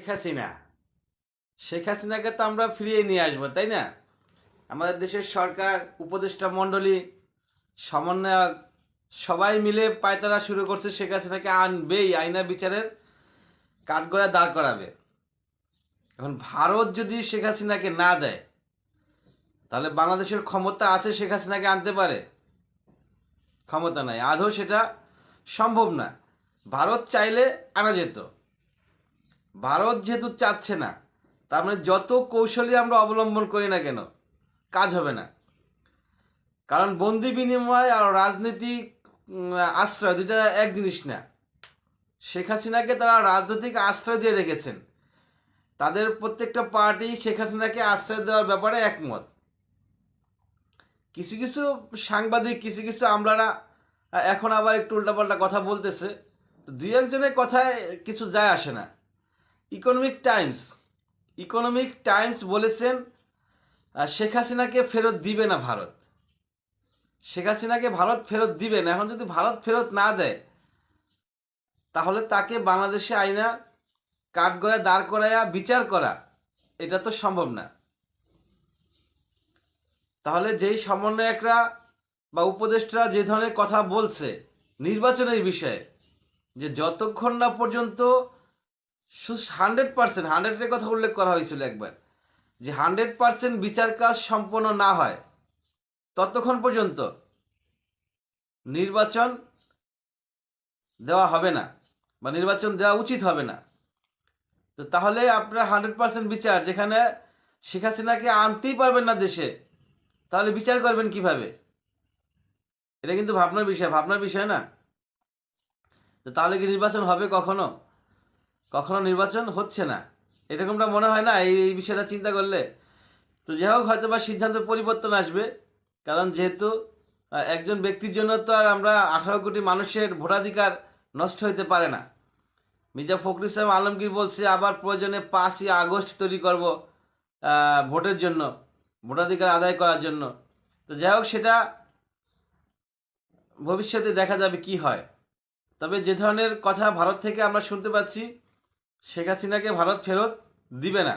শেখ হাসিনা। শেখ হাসিনাকে তো আমরা ফিরিয়ে নিয়ে আসব, তাই না? আমাদের দেশের সরকার, উপদেষ্টা মণ্ডলী, সমন্বয়ক, সবাই মিলে পায়তারা শুরু করছে শেখ হাসিনাকে আনবেই, আইনা বিচারের কাঠগড়ায় দাঁড় করাবে। এখন ভারত যদি শেখ হাসিনাকে না দেয়, তাহলে বাংলাদেশের ক্ষমতা আছে শেখ হাসিনাকে আনতে পারে? ক্ষমতা নাই, আদৌ সেটা সম্ভব না। ভারত চাইলে আনা যেত। ভারত যেহেতু চাচ্ছে না, তার মানে যত কৌশলী আমরা অবলম্বন করি না কেন, কাজ হবে না। কারণ বন্দি বিনিময় আর রাজনৈতিক আশ্রয় দুটা এক জিনিস না। শেখ হাসিনাকে তারা রাজনৈতিক আশ্রয় দিয়ে রেখেছেন। তাদের প্রত্যেকটা পার্টি শেখ হাসিনাকে আশ্রয় দেওয়ার ব্যাপারে একমত। কিছু কিছু সাংবাদিক, কিছু কিছু আমলারা এখন আবার একটু উল্টাপাল্টা কথা বলতেছে। দুই একজনের কথায় কিছু যায় আসে না। ইকোনমিক টাইমস ইকোনমিক টাইমস বলেছেন শেখ হাসিনাকে ফেরত দিবে না ভারত। শেখ হাসিনাকে ভারত ফেরত দিবে না। এখন যদি ভারত ফেরত না দেয়, তাহলে তাকে বাংলাদেশে আইনা কাঠগড়ায় দাঁড় করাইয়া বিচার করা, এটা তো সম্ভব না। তাহলে যেই সমন্বয়করা বা উপদেষ্টা যে ধরনের কথা বলছে নির্বাচনের বিষয়ে, যে যতক্ষণ না পর্যন্ত হান্ড্রেড পার্সেন্ট, হান্ড্রেডের কথা উল্লেখ করা হয়েছিল একবার, যে হান্ড্রেড পার্সেন্ট বিচার কাজ সম্পন্ন না হয়, ততক্ষণ পর্যন্ত নির্বাচন দেওয়া হবে না, বা নির্বাচন দেওয়া উচিত হবে না। তো তাহলে আপনার হান্ড্রেড পার্সেন্ট বিচার যেখানে শেখ হাসিনাকে আনতেই পারবেন না দেশে, তাহলে বিচার করবেন কীভাবে? এটা কিন্তু ভাবনার বিষয় ভাবনার বিষয় না। তো তাহলে কি নির্বাচন হবে কখনো? কখনো নির্বাচন হচ্ছে না। এরকমটা মনে হয় না এই এই বিষয়টা চিন্তা করলে? তো যাই হোক হয়তো বা সিদ্ধান্ত পরিবর্তন আসবে। কারণ যেহেতু একজন ব্যক্তির জন্য তো আর আমরা আঠারো কোটি মানুষের ভোটাধিকার নষ্ট হইতে পারে না। মির্জা ফখরুল ইসলাম আলমগীর বলছে, আবার প্রয়োজনে পাঁচই আগস্ট তৈরি করব ভোটের জন্য, ভোটাধিকার আদায় করার জন্য। তো যাই হোক, সেটা ভবিষ্যতে দেখা যাবে কি হয়। তবে যে ধরনের কথা ভারত থেকে আমরা শুনতে পাচ্ছি শেখ হাসিনাকে ভারত ফেরত দিবে না।